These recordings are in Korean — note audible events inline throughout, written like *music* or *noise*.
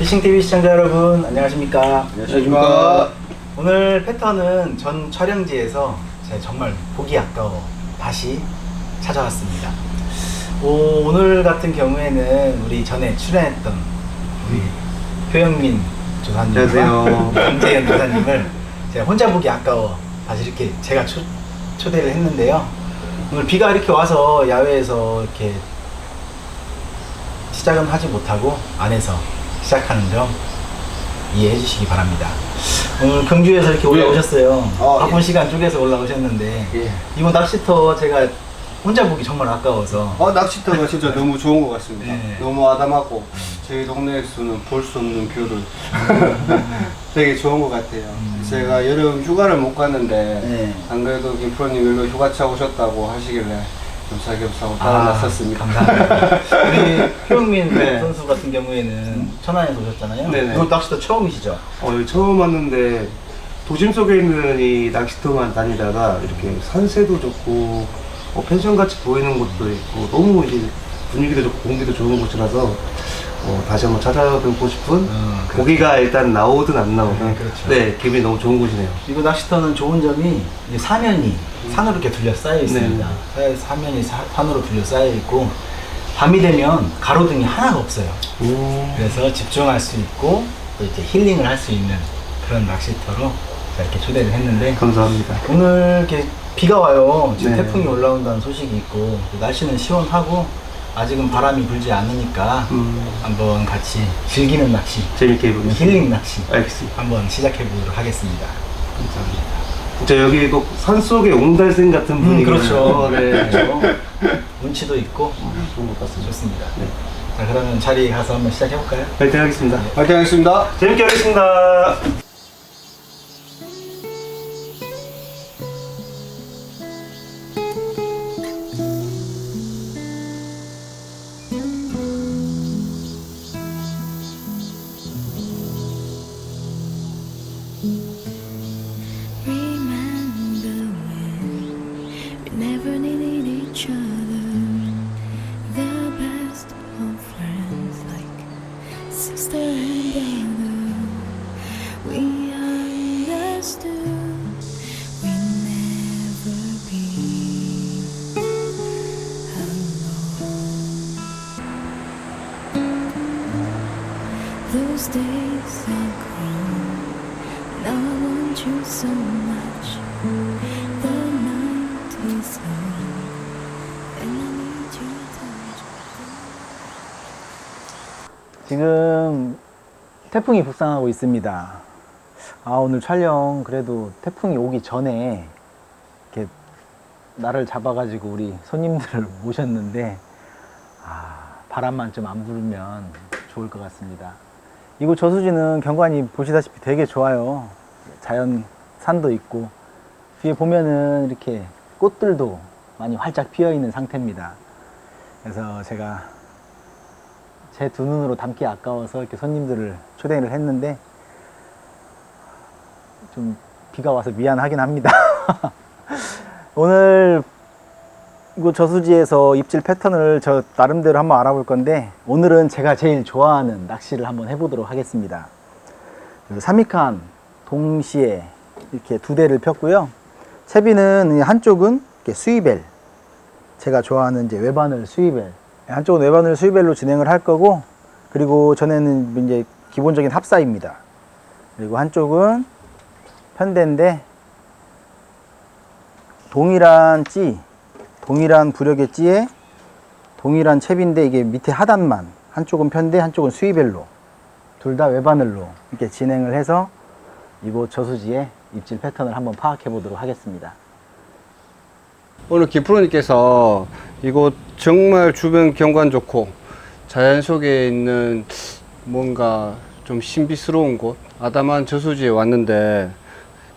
피싱TV 시청자 여러분 안녕하십니까 안녕하십니까. 오늘 패턴은 전 촬영지에서 제 정말 보기 아까워 다시 찾아왔습니다 오, 오늘 같은 경우에는 우리 전에 출연했던 우리 표영민 조사님과 안녕하세요. 강재현 조사님을 제가 혼자 보기 아까워 다시 이렇게 제가 초, 초대를 했는데요 오늘 비가 이렇게 와서 야외에서 이렇게 시작은 하지 못하고 안에서 시작하는 점 이해해 주시기 바랍니다. 오늘 경주에서 이렇게 올라오셨어요. 어, 바쁜 예. 시간 쪼개서 올라오셨는데 예. 이번 낚시터 제가 혼자 보기 정말 아까워서 어, 낚시터가 진짜 너무 좋은 것 같습니다. 네. 너무 아담하고 저희 동네에서는 볼 수 없는 뷰를 *laughs* 되게 좋은 것 같아요. 제가 여름 휴가를 못 갔는데 네. 안 그래도 김프로님 일로 휴가차 오셨다고 하시길래 겸사겸사 하고 따라 나섰습니다. 아, 감사합니다. *laughs* 우리 표영민 네. 선수 같은 경우에는 천안에서 오셨잖아요. 네네. 이거 낚시터 처음이시죠? 어, 여기 처음 왔는데 도심 속에 있는 이 낚시터만 다니다가 이렇게 산세도 좋고 어, 펜션 같이 보이는 곳도 있고 너무 이제 분위기도 좋고 공기도 좋은 곳이라서 어, 다시 한번 찾아뵙고 싶은 음, 그렇죠. 고기가 일단 나오든 안 나오든 네, 그렇죠. 네 기분이 너무 좋은 곳이네요. 이거 낚시터는 좋은 점이 이제 사면이 산으로 이렇게 둘러싸여 있습니다. 네. 사- 사면이 사- 산으로 둘러싸여 있고 밤이 되면 가로등이 하나가 없어요. 오. 그래서 집중할 수 있고 또 이제 힐링을 할 수 있는 그런 낚시터로 제가 이렇게 초대를 했는데 감사합니다. 오늘 이렇게 비가 와요. 지금 네. 태풍이 올라온다는 소식이 있고 날씨는 시원하고 아직은 바람이 불지 않으니까 음, 한번 같이 즐기는 낚시, 재밌게 해보겠습니다. 힐링 낚시 알겠습니다. 한번 시작해 보도록 하겠습니다. 감사합니다. 진짜 여기 또 산속의 옹달샘 같은 음, 분위기 그렇죠. *laughs* 네. 그렇죠. 운치도 있고 좋은 것 같습니다. 좋습니다. 네. 자, 그러면 자리에 가서 한번 시작해 볼까요? 파이팅 하겠습니다. 파이팅 하겠습니다. 재밌게 하겠습니다. 지금 태풍이 북상하고 있습니다. 아, 오늘 촬영 그래도 태풍이 오기 전에 이렇게 나를 잡아가지고 우리 손님들을 모셨는데 아, 바람만 좀안 불면 좋을 것 같습니다. 이곳 저수지는 경관이 보시다시피 되게 좋아요. 자연 산도 있고 뒤에 보면은 이렇게 꽃들도 많이 활짝 피어 있는 상태입니다. 그래서 제가 제 두 눈으로 담기 아까워서 이렇게 손님들을 초대를 했는데 좀 비가 와서 미안하긴 합니다. *laughs* 오늘 이곳 저수지에서 입질 패턴을 저 나름대로 한번 알아볼 건데 오늘은 제가 제일 좋아하는 낚시를 한번 해보도록 하겠습니다. 3미칸 동시에 이렇게 두 대를 폈고요. 채비는 이 한쪽은 수이벨 제가 좋아하는 이제 외바늘 수이벨 한쪽은 외바늘 수이벨로 진행을 할 거고 그리고 전에는 이제 기본적인 합사입니다. 그리고 한쪽은 편대인데 동일한 찌, 동일한 부력의 찌에 동일한 채비인데 이게 밑에 하단만 한쪽은 편대, 한쪽은 수이벨로 둘 다 외바늘로 이렇게 진행을 해서 이곳 저수지의 입질 패턴을 한번 파악해 보도록 하겠습니다. 오늘 김프로님께서 이곳 정말 주변 경관 좋고 자연 속에 있는 뭔가 좀 신비스러운 곳 아담한 저수지에 왔는데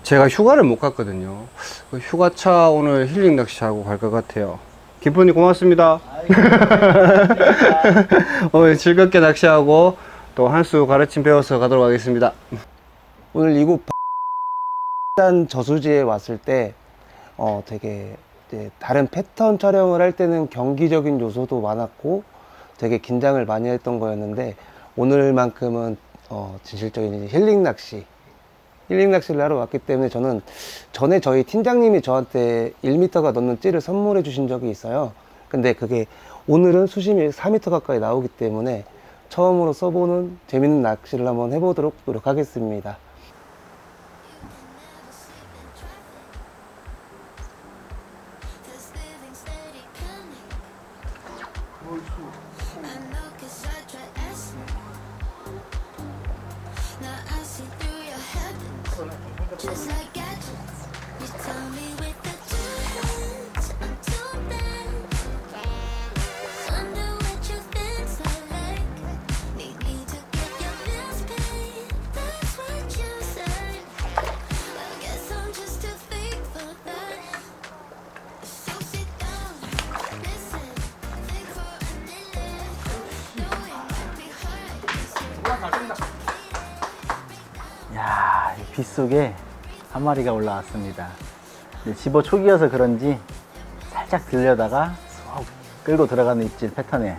제가 휴가를 못 갔거든요. 그 휴가차 오늘 힐링 낚시하고 갈 것 같아요. 김프로님 고맙습니다. *laughs* 오늘 즐겁게 낚시하고 또 한수 가르침 배워서 가도록 하겠습니다. 오늘 이곳 단 저수지에 왔을 때 어, 되게 다른 패턴 촬영을 할 때는 경기적인 요소도 많았고 되게 긴장을 많이 했던 거였는데 오늘만큼은 어, 진실적인 힐링 낚시 힐링 낚시를 하러 왔기 때문에 저는 전에 저희 팀장님이 저한테 1m가 넘는 찌를 선물해 주신 적이 있어요. 근데 그게 오늘은 수심이 4m 가까이 나오기 때문에 처음으로 써보는 재밌는 낚시를 한번 해보도록 노력하겠습니다. 야, 이 빗속에 한 마리가 올라왔습니다. 집어 초기여서 그런지 살짝 들려다가 쏙 끌고 들어가는 입질 패턴에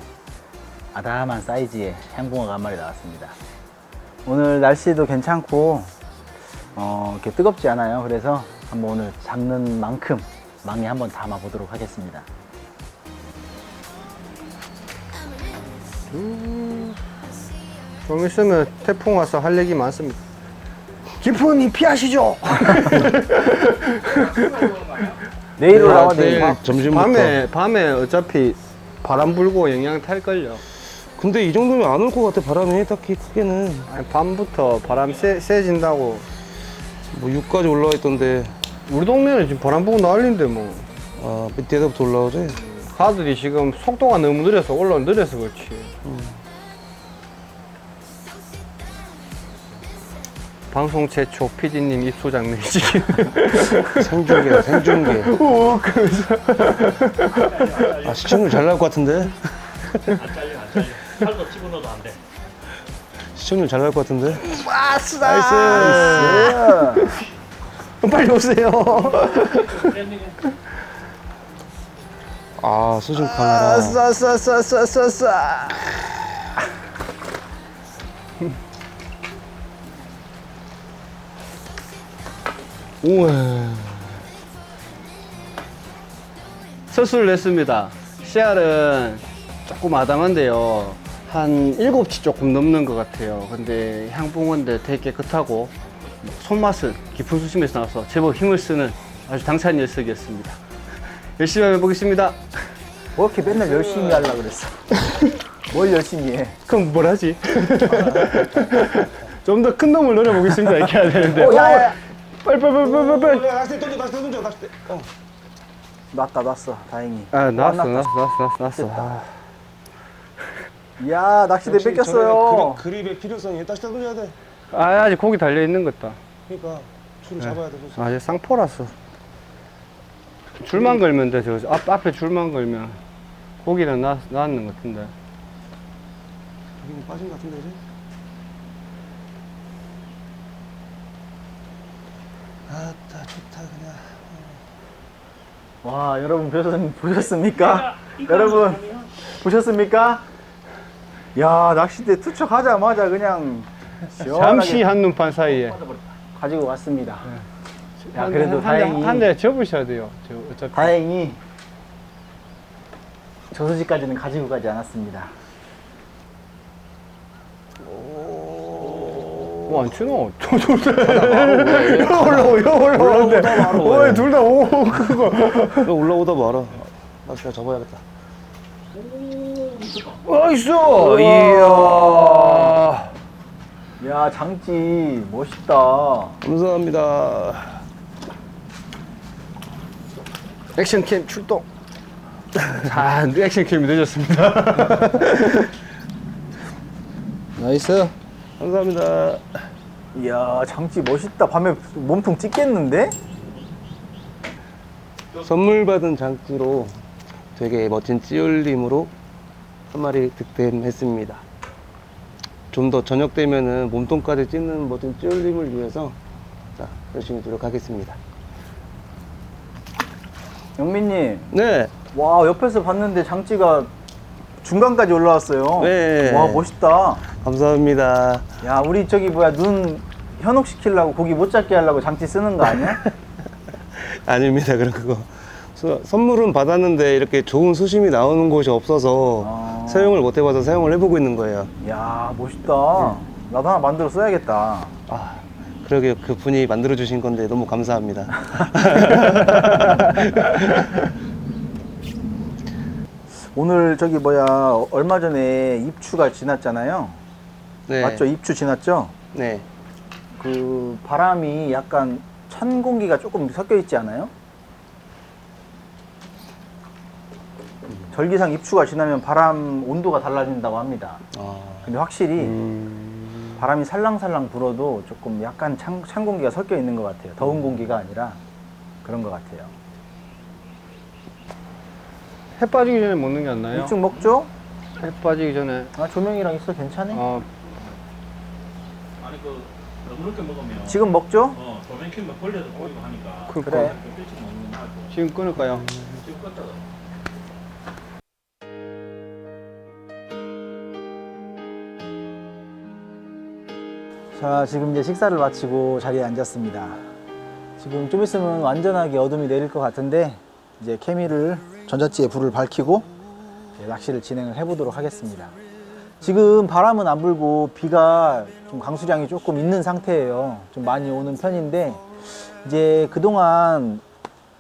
아담한 사이즈의 향붕어가 한 마리 나왔습니다. 오늘 날씨도 괜찮고 어, 이렇게 뜨겁지 않아요. 그래서 한번 오늘 잡는 만큼 망에 한번 담아 보도록 하겠습니다. 좀 있으면 태풍 와서 할 얘기 많습니다. 깊은이 피하시죠. *laughs* 내일 아, 올라와 내일. 점심부터. 밤에 밤에 어차피 바람 불고 영향 탈 걸요. 근데 이 정도면 안 올 것 같아 바람이 딱히 크게는 아니, 밤부터 바람 세, 세진다고. 뭐 6까지 올라와 있던데 우리 동네는 지금 바람 부고 난리인데 뭐. 아 밑에서부터 올라오지? 가들이 지금 속도가 너무 느려서 올라 느려서 그렇지. 방송 최초 PD님 입소 장면이지. *laughs* 생중계다 생중계 아 시청률 잘 나올 것 같은데? 살도 집어넣어도 안 돼. 시청률 잘 나올 것 같은데? 나이스. 나이스. 빨리 오세요. 아 수중 카메라 싸싸싸싸싸싸. 우와 서술 냈습니다. 씨알은 조금 아담한데요. 한 7치 조금 넘는 것 같아요. 근데 향붕어인데 되게 깨끗하고 손맛은 깊은 수심에서 나와서 제법 힘을 쓰는 아주 당찬 녀석이었습니다. *laughs* 열심히 해보겠습니다. 뭐 이렇게 맨날 열심히 하려고 그랬어. *laughs* 뭘 열심히 해. 그럼 뭘 하지? *laughs* 좀 더 큰 놈을 노려보겠습니다. 이렇게 해야 되는데. 어, 야, 야. 빨리 빨리 빨리 빨리 빨리. 낚싯대 던져 낚싯대 던져 낚싯대 어. 놨다 놨어. 다행히. 아 나왔어 안 났다. 나왔어 나왔어 나왔어. 아. 야 낚시대 뺏겼어요. 그립, 그립의 필요성이 낚싯대 던져야 돼 아 아직 고기 달려 있는 것 같다. 그러니까 줄을 잡아야 돼 그래서. 아, 이제 쌍포라서. 줄만 걸면 돼, 저 앞, 앞에 줄만 걸면. 고기는 나, 나왔는 것 같은데. 여기는 빠진 것 같은데 이제? 아따 좋다 그냥 와 여러분 보셨, 보셨 습니까? 여러분 보셨습니까? 야 낚싯대 투척하자마자 그냥 시원하게 잠시 한눈판 사이에. 가지고 왔습니다. 야 한- 그래도 한, 다행히 한, 대 접으셔야 돼요. 저 어차피. 다행히 저수지까지는 가지고 가지 않았습니다. 뭐, 안 치노? 여 *laughs* *laughs* 올라오는데. 어, 둘다 오, 그거. 이거 올라오다 말아 낚싯대 접어야겠다 나이스! 이야. 야 장찌 멋있다. 감사합니다 액션캠 출동. 자, 액션캠이 늦었습니다. *laughs* 나이스. 감사합니다 이야 장찌 멋있다. 밤에 몸통 찍겠는데? 선물 받은 장치로 되게 멋진 찌올림으로 한 마리 득템했습니다. 좀 더 저녁 되면은 몸통까지 찢는 멋진 찌올림을 위해서 자 열심히 노력하겠습니다. 영민님, 네, 와 옆에서 봤는데 장찌가 중간까지 올라왔어요. 네. 와 멋있다. 감사합니다. 야, 우리 저기 뭐야 눈 현혹 시키려고 고기 못 잡게 하려고 장치 쓰는 거 아니야? *laughs* 아닙니다. 그런 그거. 수- 선물은 받았는데 이렇게 좋은 수심이 나오는 곳이 없어서 아. 사용을 못 해봐서 사용을 해보고 있는 거예요. 야, 멋있다. 나도 하나 만들어 써야겠다. 아, 그러게 그 분이 만들어 주신 건데 너무 감사합니다. *laughs* 오늘 저기 뭐야 얼마 전에 입추가 지났잖아요. 네. 맞죠? 입추 지났죠? 네. 그 바람이 약간 찬 공기가 조금 섞여 있지 않아요? 절기상 입추가 지나면 바람 온도가 달라진다고 합니다. 아, 근데 확실히 음, 바람이 살랑살랑 불어도 조금 약간 찬, 찬 공기가 섞여 있는 것 같아요. 더운 공기가 아니라 그런 것 같아요. 해 빠지기 전에 먹는 게 안 나요? 일찍 먹죠? 해 빠지기 전에 아 조명이랑 있어 괜찮아? 어, 아니 그 너무 늦게 먹으면 지금 먹죠? 어 도면 키면 벌레도 보이고 하니까 그러니까. 그래. 좀 일찍 먹는 게 나을 것 같아 지금 끊을까요? 지금 껐다가 자, 지금 이제 식사를 마치고 자리에 앉았습니다. 지금 좀 있으면 완전하게 어둠이 내릴 것 같은데 이제 케미를 전자찌에 불을 밝히고 낚시를 진행을 해보도록 하겠습니다. 지금 바람은 안 불고 비가 좀 강수량이 조금 있는 상태예요. 좀 많이 오는 편인데 이제 그동안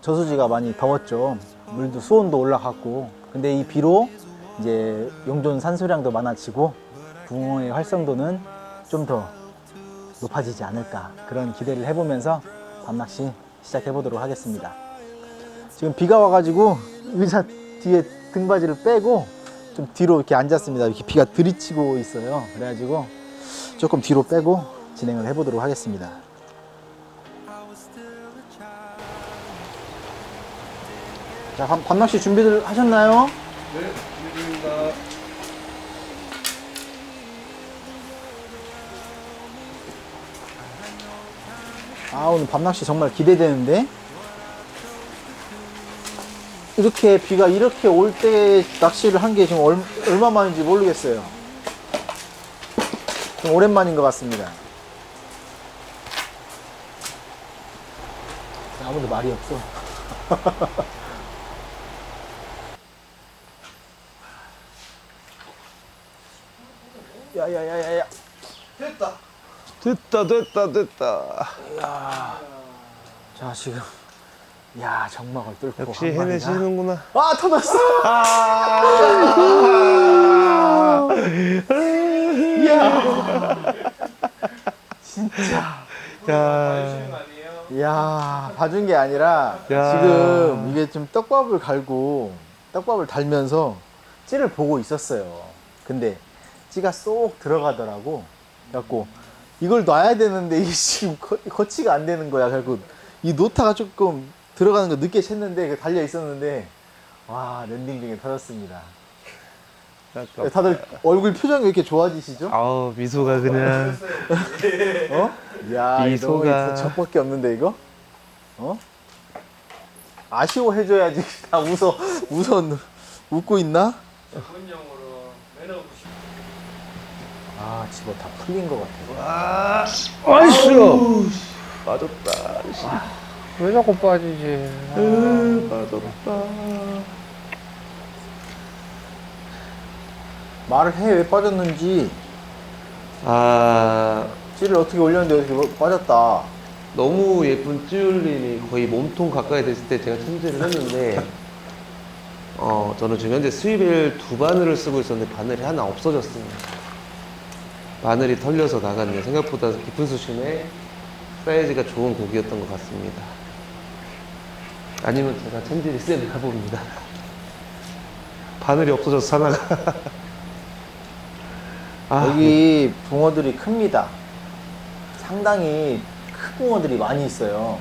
저수지가 많이 더웠죠. 물도 수온도 올라갔고 근데 이 비로 이제 용존 산소량도 많아지고 붕어의 활성도는 좀 더 높아지지 않을까 그런 기대를 해보면서 밤낚시 시작해 보도록 하겠습니다. 지금 비가 와가지고 의자 뒤에 등받이를 빼고 좀 뒤로 이렇게 앉았습니다. 이렇게 비가 들이치고 있어요. 그래가지고 조금 뒤로 빼고 진행을 해보도록 하겠습니다. 자, 밤, 밤낚시 준비들 하셨나요? 네, 준비됩니다. 아 오늘 밤 낚시 정말 기대되는데 이렇게 비가 이렇게 올 때 낚시를 한 게 지금 얼, 얼마 만인지 모르겠어요. 좀 오랜만인 것 같습니다. 아무도 말이 없어. *laughs* 야야야야야. 됐다, 됐다, 됐다. 자 지금 야 정막을 뚫고 역시 한 해내시는구나. 아 터졌어! *laughs* 진짜. 야, 야 봐준 게 아니라 야. 지금 이게 좀 떡밥을 갈고 떡밥을 달면서 찌를 보고 있었어요. 근데 찌가 쏙 들어가더라고. 그래갖고 이걸 놔야 되는데 이게 지금 거, 거치가 안 되는 거야. 결국 이 노타가 조금 들어가는 거 늦게 챘는데 그 달려 있었는데 와 랜딩 중에 터졌습니다 다들 얼굴 표정이 왜 이렇게 좋아지시죠? 아우 미소가 그냥. *laughs* 어? 야, 이 미소가- 적밖에 없는데 이거? 어? 아쉬워해줘야지. *laughs* 다 웃어, 웃어, 웃고 있나? 본용으로 매너 아, 집어 다 풀린 것 같아. 아이씨! 빠졌다. 왜 자꾸 빠지지? 빠졌다. 말을 해, 왜 빠졌는지. 아, 찌를 어떻게 올렸는데 어떻게 빠졌다. 너무 예쁜 찌울림이 거의 몸통 가까이 됐을 때 제가 참지를 했는데 어 저는 지금 현재 스위벨 두 바늘을 쓰고 있었는데 바늘이 하나 없어졌습니다. 바늘이 털려서 나갔네요. 생각보다 깊은 수심에 사이즈가 좋은 고기였던 것 같습니다. 아니면 제가 참질이 세나 봅니다. 바늘이 없어져서 하나가 아, 여기 붕어들이 큽니다. 상당히 큰 붕어들이 많이 있어요.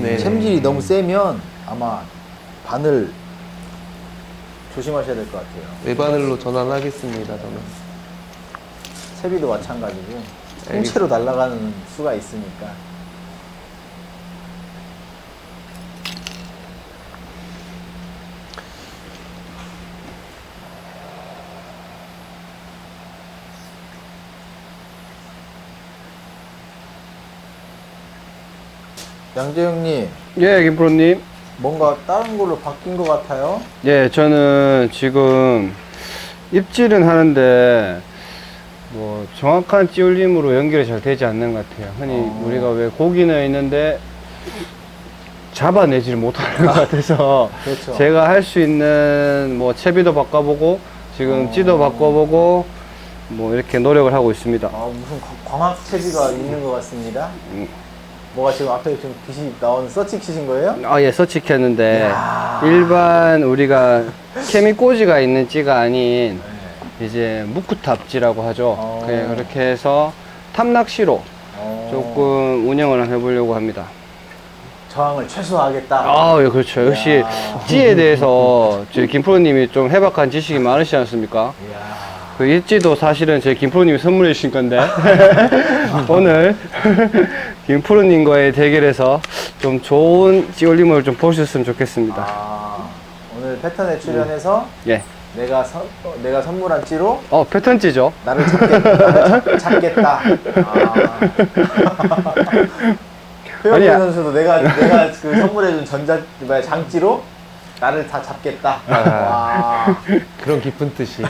네. 챔질이 너무 세면 아마 바늘 조심하셔야 될 것 같아요. 외바늘로 전환하겠습니다. 저는. 세비도 마찬가지고 통째로 날아가는 수가 있으니까 양재형님 예, 김프로님. 뭔가 다른 걸로 바뀐 것 같아요. 예, 저는 지금 입질은 하는데 뭐 정확한 찌울림으로 연결이 잘 되지 않는 것 같아요. 흔히 어. 우리가 왜 고기는 있는데 잡아내지를 못하는 것 같아서 *laughs* 그렇죠. 제가 할 수 있는 뭐 채비도 바꿔보고 지금 어. 찌도 바꿔보고 뭐 이렇게 노력을 하고 있습니다. 아 무슨 광- 광학 체비가 있는 것 같습니다. 음. 뭐가 지금 앞에 지금 빛이 나오는 서치 키신 거예요? 아, 예, 서치켰는데. 일반 우리가 케미꼬지가 있는 찌가 아닌 이제 무쿠탑지라고 하죠. 어. 그- 그렇게 해서 탑낚시로 어, 조금 운영을 해보려고 합니다. 저항을 최소화하겠다. 아, 예, 그렇죠. 역시. 찌에 대해서 저희 김프로님이 좀 해박한 지식이 많으시지 않습니까? 이야. 그 일지도 사실은 저희 김프로님이 선물해 주신 건데 *laughs* 오늘 *laughs* 김프로님과의 대결에서 좀 좋은 찌올림을 좀 보셨으면 좋겠습니다. 아, 오늘 패턴에 출연해서 예. 내가 선 어, 내가 선물한 찌로 어, 패턴 찌죠? 나를 찾겠다. 나를 찾, 겠다 *laughs* 아. 표현민 아니야. 선수도 내가 내가 그 선물해준 전자 뭐야 장찌로 나를 다 잡겠다. 아. 와. 그런 깊은 뜻이.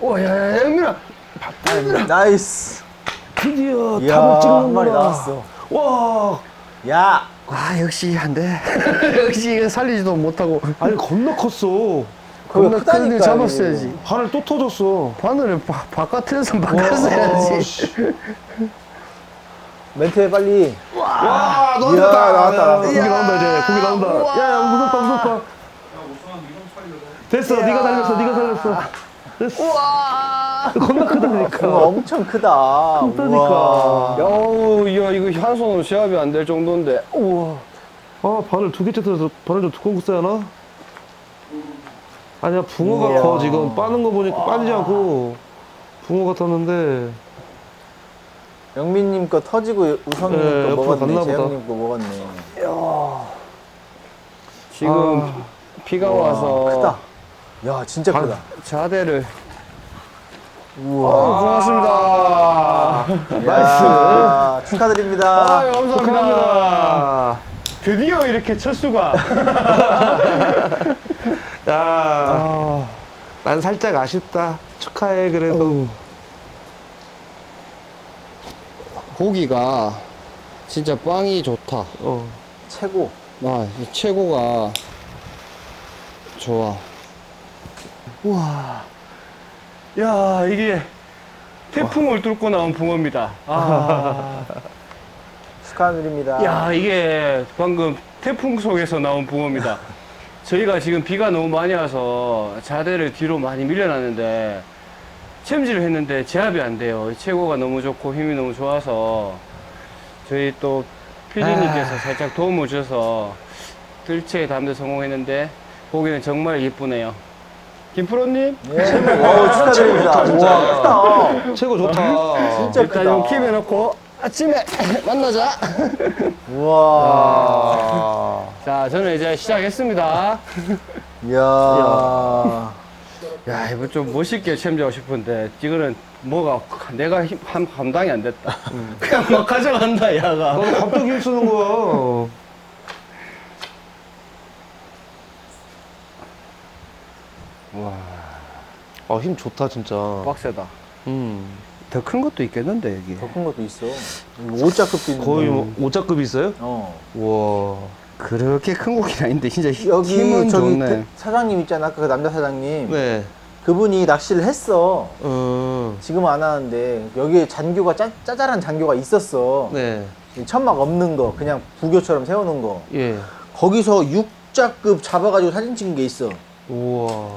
오, 야, 야, 야, 영민아! 나이스. 드디어 이야 탑을 한 찍는구나. 마리 나왔어. 와, 야. 아, 역시 안 돼. *laughs* 역시 이거 살리지도 못하고. 아니 겁나 컸어. 그거 크다니까. 큰일 잡았어야지. 바늘 또 터졌어. 바늘을 바, 바깥에서 와, 바꿨어야지. 씨. *laughs* 멘트해 빨리. 와, 이야, 나왔다, 나왔다. 고기 나온다 이제. 고기 나온다. 야, 야, 무섭다, 무섭다. 됐어, 네가 살렸어, 네가 살렸어. 됐어. 우와, *laughs* 겁나 크다니까. 그거 엄청 크다. 크다니까. 우와. 야우, 야, 이거 한 손으로 제압이 안 될 정도인데. 우와. 아, 바늘 두 개째 들어서 바늘 좀 두꺼운 거 써야 하나? 아니야, 붕어가 이야. 커, 지금. 빠는 거 보니까 빠지지 않고. 붕어 같았는데. 영민님 거 터지고 우성님 네, 거 옆으로 먹었네. 갔나 보다. 재영님 거 먹었네. 지금 비가 와, 와서 크다. 야 진짜 반- 크다. 자대를 우와. 아, 고맙습니다. 야, 축하드립니다. 아유, 감사합니다. 드디어 이렇게 첫 수가. *laughs* 야, 난 살짝 아쉽다. 축하해, 그래도. 고기가 진짜 빵이 좋다. 어. 최고. 아, 이 최고가 좋아. 우와. 야, 이게 태풍을 뚫고 나온 붕어입니다. 아. *laughs* 축하드립니다. 야, 이게 방금 태풍 속에서 나온 붕어입니다. *laughs* 저희가 지금 비가 너무 많이 와서 자대를 뒤로 많이 밀려놨는데 챔질을 했는데 제압이 안 돼요. 최고가 너무 좋고 힘이 너무 좋아서 저희 또 PD님께서 살짝 도움을 주셔서 들채에 담대 성공했는데 고기는 정말 예쁘네요. 김프로님 예. 어우, 축하드립니다. 우와, 크다. 최고 좋다. 진짜 일단 크다. 좀 킵해놓고 아침에 *laughs* 만나자. 우와. 자, 저는 이제 시작했습니다. 이야. 야, 이거 좀 멋있게 챔지하고 싶은데, 지금은 뭐가, 내가 힘, 한, 감당이 안 됐다. 그냥 막 가져간다, 야가. 너 갑자기 힘 쓰는 거야. 와, 아, 힘 좋다, 진짜. 빡세다. 음. 더 큰 것도 있겠는데, 여기. 더 큰 것도 있어. 이거 오자급도 있는데. 거의 뭐, 오자급 있어요? 어. 우와. 그렇게 큰 고기는 아닌데, 진짜 힘- 여기 힘은 저기 좋네. 태- 사장님 있잖아. 아까 그 남자 사장님. 네. 그분이 낚시를 했어. 음. 지금은 안 하는데 여기에 잔교가 짜, 짜잘한 잔교가 있었어. 네. 이 천막 없는 거 그냥 부교처럼 세워놓은 거. 예. 거기서 육자급 잡아가지고 사진 찍은 게 있어. 우와.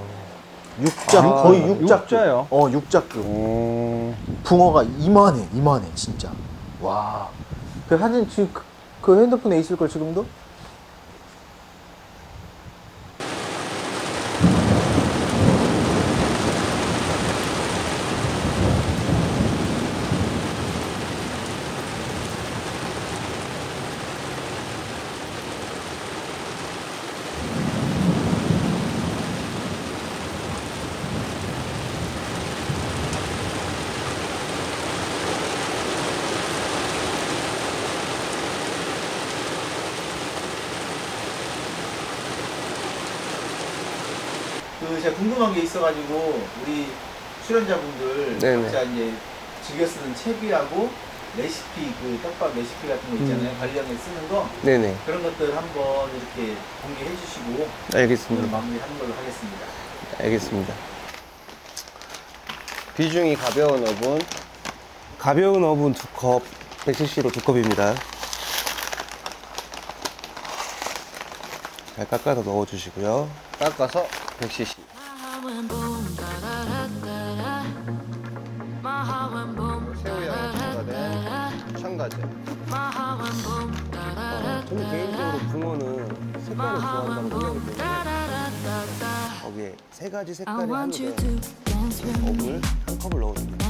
육자 아, 거의 육자급. 육자요? 어 육자급. 오, 붕어가 이만해 이만해 진짜. 와. 그 사진 지금 그, 그 핸드폰에 있을 걸 지금도? 그 제가 궁금한 게 있어가지고 우리 출연자분들 네네. 각자 이제 즐겨 쓰는 책이라고 레시피 그 떡밥 레시피 같은 거 있잖아요 음. 관련해 쓰는 거 네네. 그런 것들 한번 이렇게 공개해 주시고 오늘 알겠습니다. 마무리하는 걸로 하겠습니다. 알겠습니다. 비중이 가벼운 어분. 가벼운 어분 두 컵, 100cc로 두 컵입니다. 잘 깎아서 넣어주시고요. 깎아서 100cc. My heart went boom, da da da da da. My heart went boom, da 새우향 da. 첨가제. Da 저는 개인적으로. 붕어는 색깔을 좋아한다고 생각이 때문에. 거기에 세 가지 with me, 어묵을 한 컵을 넣어줍니다.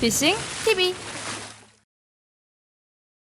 피싱 TV